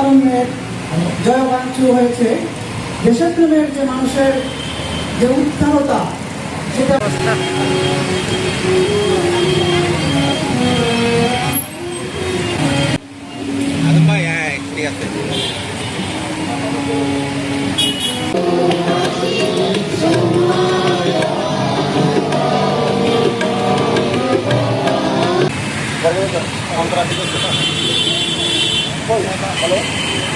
অকারণ্যের জয়বাঞ্চু হয়েছে দেশপ্রেমের যে মানুষের যে উত্থানতা সেটা অন্তরাধিক Paul. Hello?